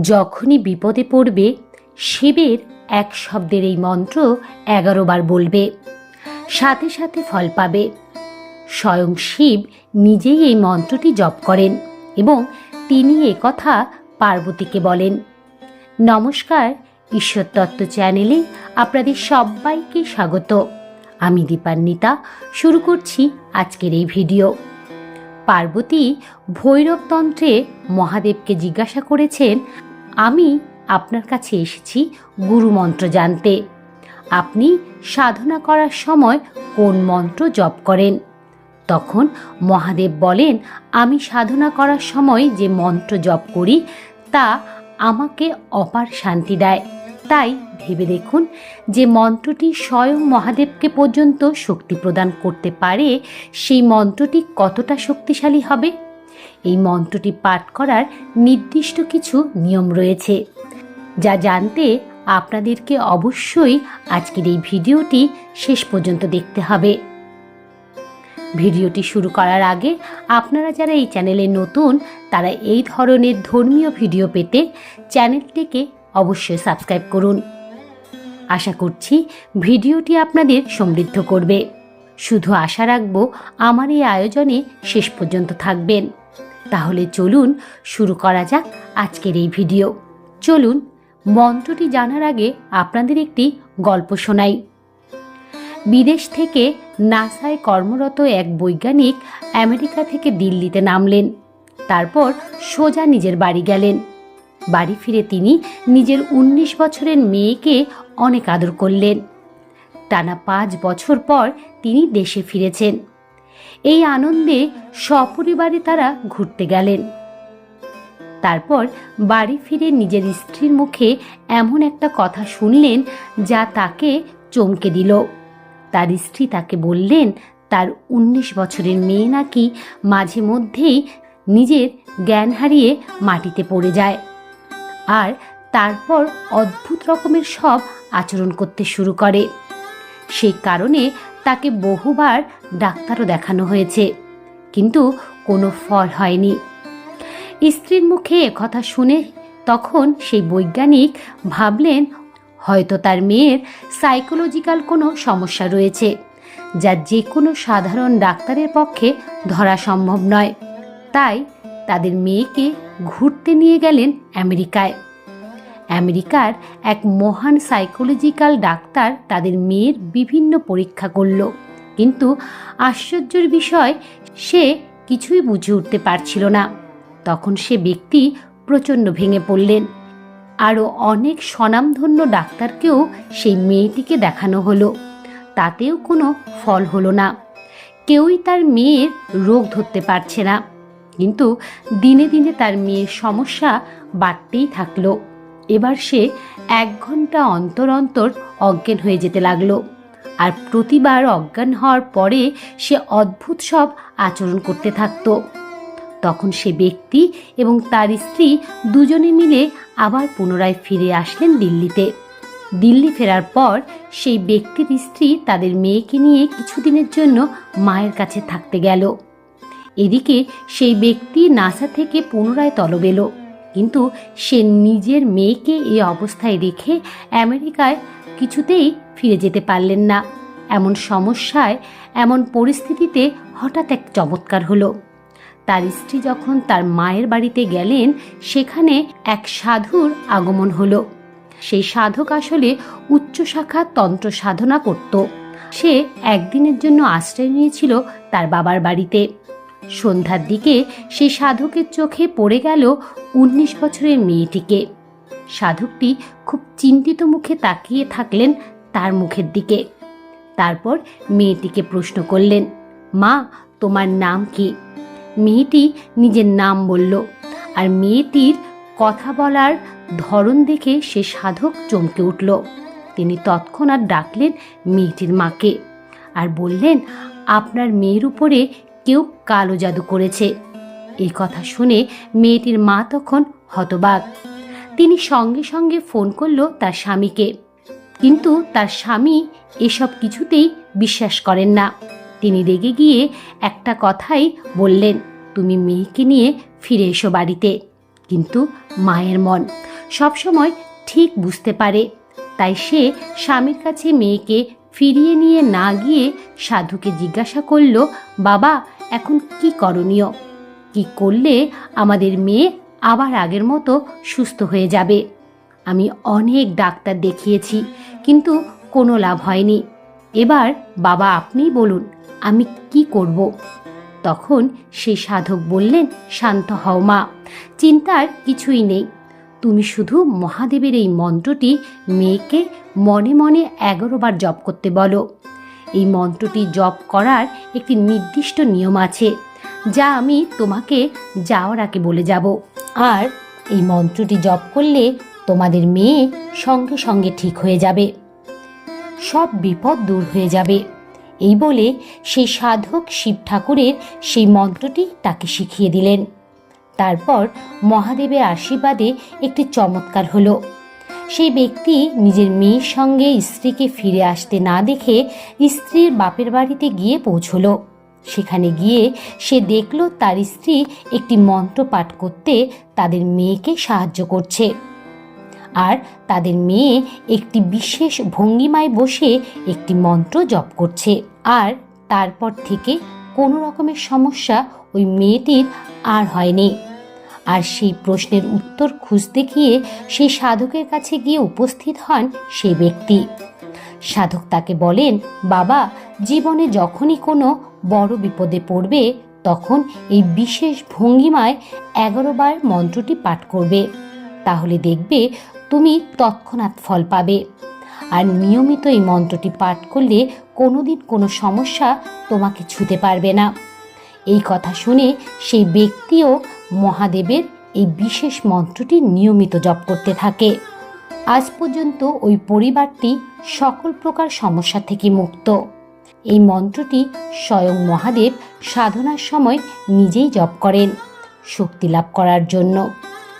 যখনই বিপদে পড়বে, শিবের এক শব্দের এই মন্ত্র এগারো বার বলবে। সাথে সাথে ফল পাবে। স্বয়ং শিব নিজেই এই মন্ত্রটি জপ করেন এবং তিনি কথা পার্বতীকে বলেন। নমস্কার, ঈশ্বর তত্ত্ব চ্যানেলে আপনাদের সবাইকে স্বাগত। আমি দীপান্বিতা, শুরু করছি আজকের এই ভিডিও। পার্বতী ভৈরবতন্ত্রে মহাদেবকে জিজ্ঞাসা করেছেন, আমি আপনার কাছে এসেছি গুরু মন্ত্র জানতে। আপনি সাধনা করার সময় কোন মন্ত্র জপ করেন? তখন মহাদেব বলেন, আমি সাধনা করার সময় যে মন্ত্র জপ করি, তা আমাকে অপার শান্তি দেয়। তাই ভেবে দেখুন যে মন্ত্রটি স্বয়ং মহাদেবকে পর্যন্ত শক্তি প্রদান করতে পারে, সেই মন্ত্রটি কতটা শক্তিশালী হবে? এই মন্ত্রটি পাঠ করার নির্দিষ্ট কিছু নিয়ম রয়েছে। যা জানতে আপনাদেরকে অবশ্যই আজকের এই ভিডিওটি শেষ পর্যন্ত দেখতে হবে। ভিডিওটি শুরু করার আগে আপনারা যারা এই চ্যানেলে নতুন, তারা এই ধরনের ধর্মীয় ভিডিও পেতে চ্যানেলটিকে অবশ্যই সাবস্ক্রাইব করুন। আশা করছি ভিডিওটি আপনাদের সমৃদ্ধ করবে। শুধু আশা রাখব আমার এই আয়োজনে শেষ পর্যন্ত থাকবেন। তাহলে চলুন শুরু করা যাক আজকের এই ভিডিও। চলুন, মন্ত্রটি জানার আগে আপনাদের একটি গল্প শোনাই। বিদেশ থেকে নাসায় কর্মরত এক বৈজ্ঞানিক আমেরিকা থেকে দিল্লিতে নামলেন। তারপর সোজা নিজের বাড়ি গেলেন। বাড়ি ফিরে তিনি নিজের ১৯ বছরের মেয়েকে অনেক আদর করলেন। টানা পাঁচ বছর পর তিনি দেশে ফিরেছেন। এই আনন্দে সপরিবারে তারা ঘুরতে গেলেন। তারপর বাড়ি ফিরে নিজের স্ত্রীর মুখে এমন একটা কথা শুনলেন যা তাকে চমকে দিল। তার স্ত্রী তাকে বললেন, তার ১৯ বছরের মেয়ে নাকি মাঝে মধ্যেই নিজের জ্ঞান হারিয়ে মাটিতে পড়ে যায়। আর তারপর অদ্ভুত রকমের সব আচরণ করতে শুরু করে। সেই কারণে তাকে বহুবার ডাক্তারও দেখানো হয়েছে, কিন্তু কোনো ফল হয়নি। স্ত্রীর মুখে কথা শুনে তখন সেই বৈজ্ঞানিক ভাবলেন, হয়তো তার মেয়ের সাইকোলজিক্যাল কোনো সমস্যা রয়েছে, যা যে কোনো সাধারণ ডাক্তারের পক্ষে ধরা সম্ভব নয়। তাই তাদের মেয়েকে ঘুরতে নিয়ে গেলেন আমেরিকায়। আমেরিকার এক মহান সাইকোলজিক্যাল ডাক্তার তাদের মেয়ের বিভিন্ন পরীক্ষা করল। কিন্তু আশ্চর্যের বিষয়, সে কিছুই বুঝে উঠতে পারছিল না। তখন সে ব্যক্তি প্রচণ্ড ভেঙে পড়লেন। আরও অনেক স্বনামধন্য ডাক্তারকেও সেই মেয়েটিকে দেখানো হলো। তাতেও কোনো ফল হলো না। কেউই তার মেয়ের রোগ ধরতে পারছে না। কিন্তু দিনে দিনে তার মেয়ের সমস্যা বাড়তেই থাকল। এবার সে এক ঘণ্টা অন্তর অন্তর অজ্ঞান হয়ে যেতে লাগল। আর প্রতিবার অজ্ঞান হওয়ার পরে সে অদ্ভুত সব আচরণ করতে থাকতো। তখন সে ব্যক্তি এবং তার স্ত্রী দুজনে মিলে আবার পুনরায় ফিরে আসলেন দিল্লিতে। দিল্লি ফেরার পর সেই ব্যক্তির স্ত্রী তাদের মেয়েকে নিয়ে কিছুদিনের জন্য মায়ের কাছে থাকতে গেল। এদিকে সেই ব্যক্তি নাসা থেকে পুনরায় তলব এলো। কিন্তু সে নিজের মেয়েকে এই অবস্থায় রেখে আমেরিকায় কিছুতেই ফিরে যেতে পারলেন না। এমন সমস্যায়, এমন পরিস্থিতিতে হঠাৎ এক চমৎকার হলো। তার স্ত্রী যখন তার মায়ের বাড়িতে গেলেন, সেখানে এক সাধুর আগমন হলো। সেই সাধক আসলে উচ্চ শাখা তন্ত্র সাধনা করত। সে একদিনের জন্য আশ্রয় নিয়েছিল তার বাবার বাড়িতে। সন্ধ্যার দিকে সেই সাধকের চোখে পড়ে গেল উনিশ বছরের মেয়েটিকে। সাধকটি খুব চিন্তিত মুখে তাকিয়ে থাকলেন তার মুখের দিকে। তারপর মেয়েটিকে প্রশ্ন করলেন, মা, তোমার নাম কি? মেয়েটি নিজের নাম বলল, আর মেয়েটির কথা বলার ধরন দেখে সে সাধক চমকে উঠল। তিনি তৎক্ষণাৎ ডাকলেন মেয়েটির মাকে আর বললেন, আপনার মেয়ের উপরে কেউ কালো জাদু করেছে। এই কথা শুনে মেয়েটির মা তখন হতবাক। তিনি সঙ্গে সঙ্গে ফোন করল তার স্বামীকে। কিন্তু তার স্বামী এসব কিছুতেই বিশ্বাস করেন না। তিনি রেগে গিয়ে একটা কথাই বললেন, তুমি মেয়েকে নিয়ে ফিরে এসো বাড়িতে। কিন্তু মায়ের মন সবসময় ঠিক বুঝতে পারে। তাই সে স্বামীর কাছে মেয়েকে ফিরিয়ে নিয়ে না গিয়ে সাধুকে জিজ্ঞাসা করল, বাবা এখন কি করণীয়? কি করলে আমাদের মেয়ে আবার আগের মতো সুস্থ হয়ে যাবে? আমি অনেক ডাক্তার দেখিয়েছি, কিন্তু কোনো লাভ হয়নি। এবার বাবা আপনিই বলুন, আমি কি করব? তখন সেই সাধক বললেন, শান্ত হও মা, চিন্তার কিছুই নেই। তুমি শুধু মহাদেবের এই মন্ত্রটি মেয়েকে মনে মনে এগারো বার জপ করতে বলো। এই মন্ত্রটি জপ করার একটি নির্দিষ্ট নিয়ম আছে, যা আমি তোমাকে যাওয়ার আগে বলে যাব। আর এই মন্ত্রটি জপ করলে তোমাদের মেয়ে সঙ্গে সঙ্গে ঠিক হয়ে যাবে। সব বিপদ দূর হয়ে যাবে। এই বলে সেই সাধক শিব ঠাকুরের সেই মন্ত্রটি তাকে শিখিয়ে দিলেন। তারপর মহাদেবের আশীর্বাদে একটি চমৎকার হলো। সেই ব্যক্তি নিজের মেয়ের সঙ্গে স্ত্রীকে ফিরে আসতে না দেখে স্ত্রীর বাপের বাড়িতে গিয়ে পৌঁছলো। সেখানে গিয়ে সে দেখল তার স্ত্রী একটি মন্ত্র পাঠ করতে তাদের মেয়েকে সাহায্য করছে। আর তাদের মেয়ে একটি বিশেষ ভঙ্গিমায় বসে একটি মন্ত্র জপ করছে। আর তারপর থেকে কোনো রকমের সমস্যা ওই মেয়েটির আর হয়নি। আর সেই প্রশ্নের উত্তর খুঁজতে গিয়ে সেই সাধকের কাছে গিয়ে উপস্থিত হন সে ব্যক্তি। সাধক তাকে বলেন, বাবা, জীবনে যখনই কোনো বড় বিপদে পড়বে, তখন এই বিশেষ ভঙ্গিমায় এগারো বার মন্ত্রটি পাঠ করবে। তাহলে দেখবে তুমি তৎক্ষণাৎ ফল পাবে। আর নিয়মিত এই মন্ত্রটি পাঠ করলে কোনোদিন কোনো সমস্যা তোমাকে ছুতে পারবে না। এই কথা শুনে সেই ব্যক্তিও মহাদেবের এই বিশেষ মন্ত্রটি নিয়মিত জপ করতে থাকে। আজ পর্যন্ত ওই পরিবারটি সকল প্রকার সমস্যা থেকে মুক্ত। এই মন্ত্রটি স্বয়ং মহাদেব সাধনার সময় নিজেই জপ করেন, শক্তি লাভ করার জন্য।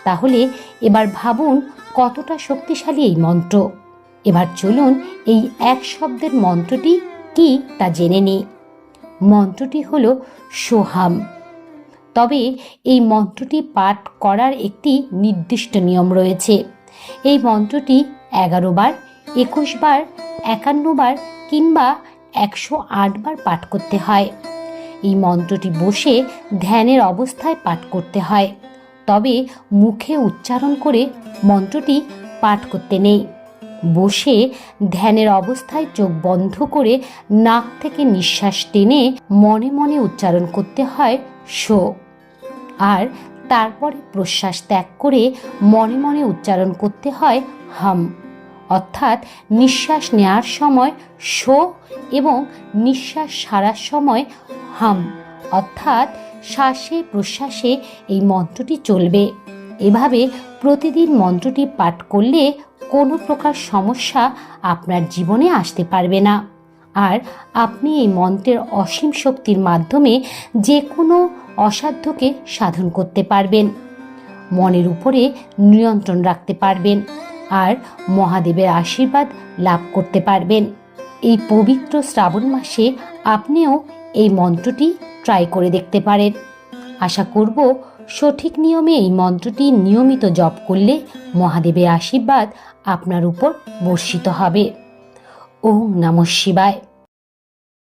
তাহলে এবার ভাবুন কতটা শক্তিশালী এই মন্ত্র। এবার চলুন এই এক শব্দের মন্ত্রটি কি তা জেনে নিই। মন্ত্রটি হল সোহাম। তবে এই মন্ত্রটি পাঠ করার একটি নির্দিষ্ট নিয়ম রয়েছে। এই মন্ত্রটি এগারো বার, একুশ বার, একান্ন বার কিংবা একশো বার পাঠ করতে হয়। এই মন্ত্রটি বসে ধ্যানের অবস্থায় পাঠ করতে হয়। তবে মুখে উচ্চারণ করে মন্ত্রটি পাঠ করতে নেই। বসে ধ্যানের অবস্থায় চোখ বন্ধ করে নাক থেকে নিঃশ্বাস টেনে মনে মনে উচ্চারণ করতে হয় শো আর তারপরে প্রশ্বাস ত্যাগ করে মনে মনে উচ্চারণ করতে হয় হাম। অর্থাৎ নিঃশ্বাস নেওয়ার সময় শো এবং নিঃশ্বাস সারার সময় হাম। অর্থাৎ শ্বাসে প্রশ্বাসে এই মন্ত্রটি চলবে। এভাবে প্রতিদিন মন্ত্রটি পাঠ করলে কোনো প্রকার সমস্যা আপনার জীবনে আসতে পারবে না। আর আপনি এই মন্ত্রের অসীম শক্তির মাধ্যমে যে কোনো অসাধ্যকে সাধন করতে পারবেন। মনের উপরে নিয়ন্ত্রণ রাখতে পারবেন আর মহাদেবের আশীর্বাদ লাভ করতে পারবেন। এই পবিত্র শ্রাবণ মাসে আপনিও এই মন্ত্রটি ট্রাই করে দেখতে পারেন। আশা করব সঠিক নিয়মে এই মন্ত্রটি নিয়মিত জপ করলে মহাদেবের আশীর্বাদ আপনার উপর বর্ষিত হবে। ওম নম শিবায়।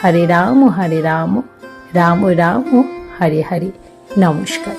হরে রাম হরে রাম রাম রাম হরে হরে নমস্কার